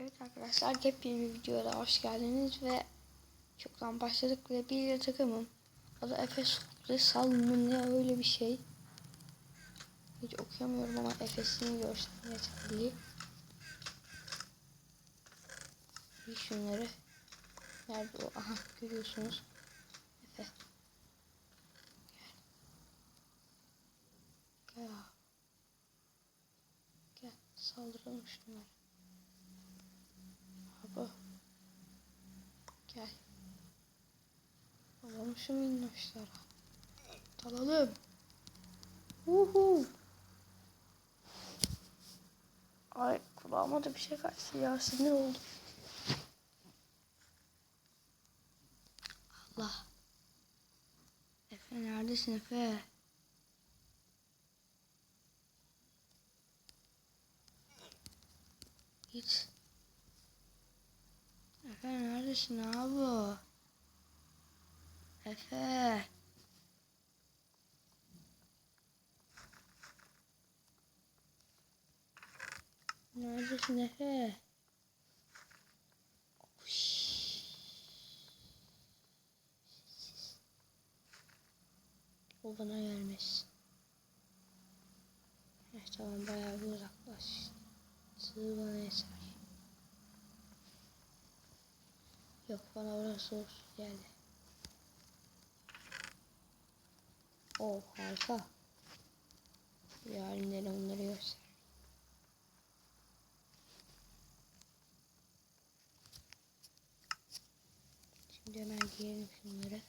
Evet arkadaşlar yepyeni bir videoya hoş geldiniz ve çoktan başladık ve bir takımım. Adı Efes Risal mı ne öyle bir şey. Hiç okuyamıyorum ama Efes'ini görsem yeterli. Bir şunları. Nerede o? Aha görüyorsunuz. Efe. Gel. Gel. Gel saldıralım şunlara. Gel. Alalım şu minnoşlara. Dalalım. Uhu. Ay kulağıma da bir şey kaçtı ya sinir oldum. Allah. Efe neredesin Efe? Git. Abi? Efe. Neredesin Efe? O bana olsun geldi. Oh harika. Yarınları onları göster. Şimdi hemen giyelim şunları.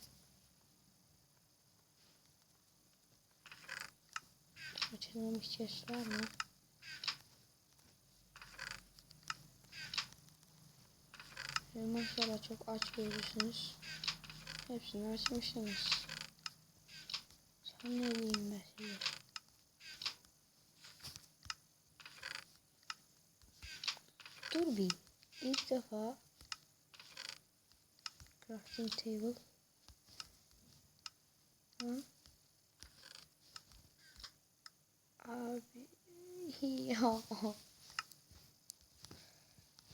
Açılmamış chest var mı? Maşallah çok aç görürsünüz. Hepsini açmışsınız. Sen ne diyeyim ben size? Dur bir. İlk defa crafting table. Hı? Abi ya.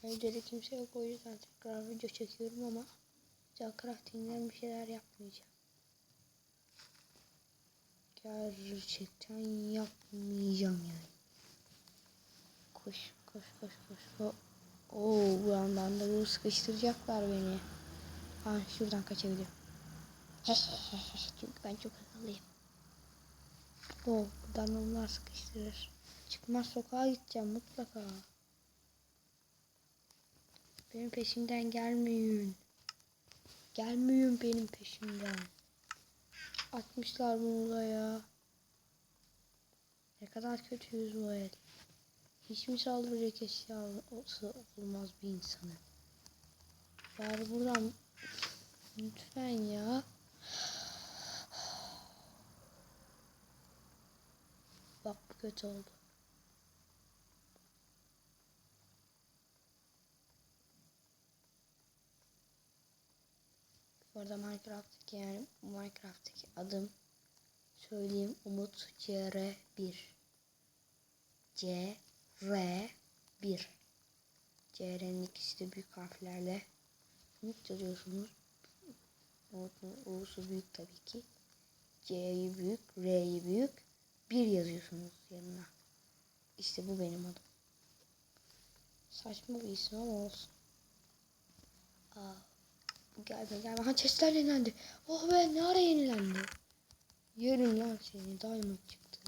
Evde de kimse yok o yüzden tekrar video çekiyorum ama crafting'den bir şeyler yapmayacağım. Gerçekten yapmayacağım yani. Koş koş koş koş. Oo, bu yandan da bu sıkıştıracaklar beni. Ha şuradan kaçabilirim. Çünkü ben çok akıllıyım. Oo, buradan onlar sıkıştırır. Çıkmaz sokağa gideceğim mutlaka. Benim peşimden gelmeyin. Gelmeyin benim peşimden. Atmışlar bunu ya. Ne kadar kötüyüz bu el. Hiç mi saldıracak eşyası olmaz bir insanı? Bari buradan lütfen ya. Bak bu kötü oldu. Bu arada Minecraft'taki yani Minecraft'taki adım söyleyeyim Umut CR1 C R 1 CR'nin ikisi de büyük harflerle Umut yazıyorsunuz. Umut'un U'su büyük tabii ki. C'yi büyük, R'yi büyük. Bir yazıyorsunuz yanına. İşte bu benim adım. Saçma bir isim ama olsun. Aa, gelme gelme. Ha chestler yenilendi. Oh be ne ara yenilendi. Yerim lan seni. Diamond çıktı.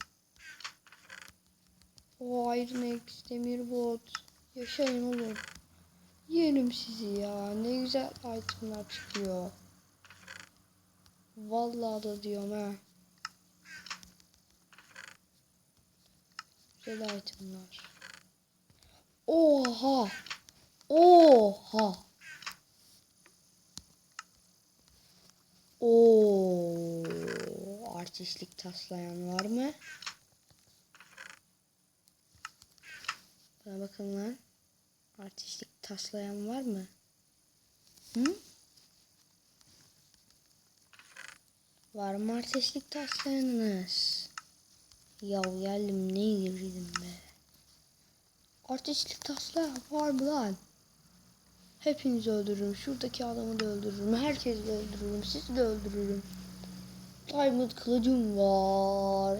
O Iron X demir bot. Yaşayın oğlum. Yerim sizi ya. Ne güzel itemler çıkıyor. Vallahi da diyorum ha. Güzel itemler. Oha. Oha. Oo, artistlik taslayan var mı? Bana bakın lan. Artistlik taslayan var mı? Hı? Var mı artistlik taslayanınız? Ya geldim ne girdim be. Artistlik taslayan var mı lan? Hepinizi öldürürüm. Şuradaki adamı da öldürürüm. Herkesi de öldürürüm. Sizi de öldürürüm. Diamond kılıcım var.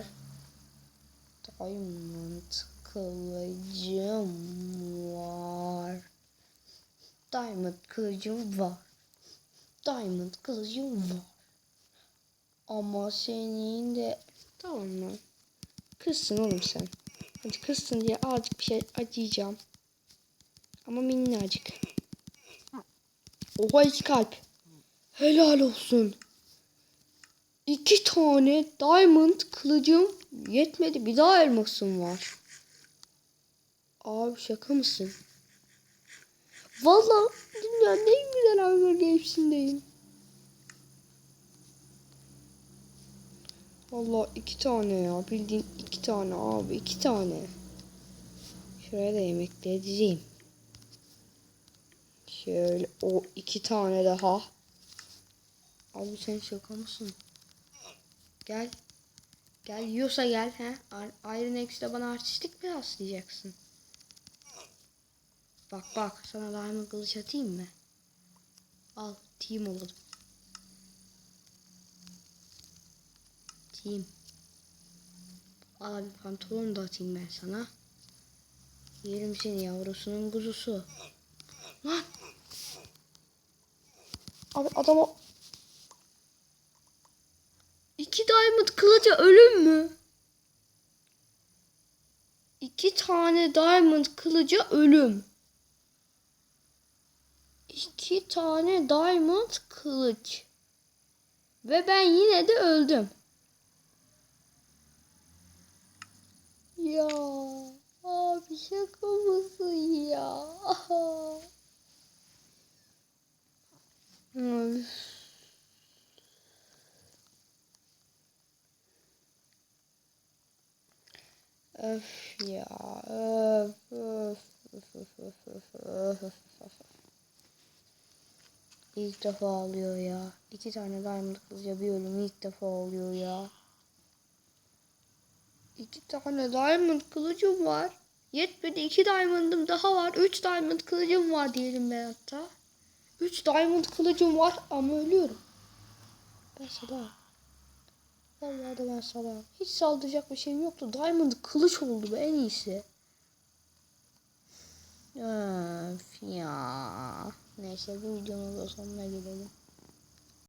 Diamond kılıcım var. Diamond kılıcım var. Diamond kılıcım var. Ama senin de tamam mı? Kızsın oğlum sen. Hadi kızsın diye azıcık bir şey acıyacağım. Ama minnacık. Oha iki kalp. Helal olsun. İki tane diamond kılıcım yetmedi. Bir daha elmasım var. Abi şaka mısın? Vallahi dünyanın en güzel Hunger Games'indeyim. Vallahi iki tane ya. Bildiğin iki tane abi. iki tane. Şuraya da yemekleri dizeyim. Şöyle o iki tane daha. Abi sen şaka mısın? Gel. Gel yiyorsa gel he. Iron X'de bana artistlik mi yaslayacaksın? Bak bak sana diamond kılıç atayım mı? Al team olalım. Team. Al abi pantolon da atayım ben sana. Yerim seni yavrusunun kuzusu. Lan. Abi adama İki diamond kılıca ölüm mü? İki tane diamond kılıca ölüm. İki tane diamond kılıç. Ve ben yine de öldüm. Ya abi şaka mısın ya? Hmm. Öf İlk defa oluyor ya. İki tane diamond kızca bir ölüm ilk defa oluyor ya. İki tane diamond kılıcım var. Yetmedi iki diamond'ım daha var. Üç diamond kılıcım var diyelim ben hatta. Üç diamond kılıcım var ama ölüyorum. Ben salağım. Vallahi ben salağım. Hiç saldıracak bir şeyim yoktu. Diamond kılıç oldu be en iyisi. Öf ya. Neyse bu videonun da sonuna gelelim.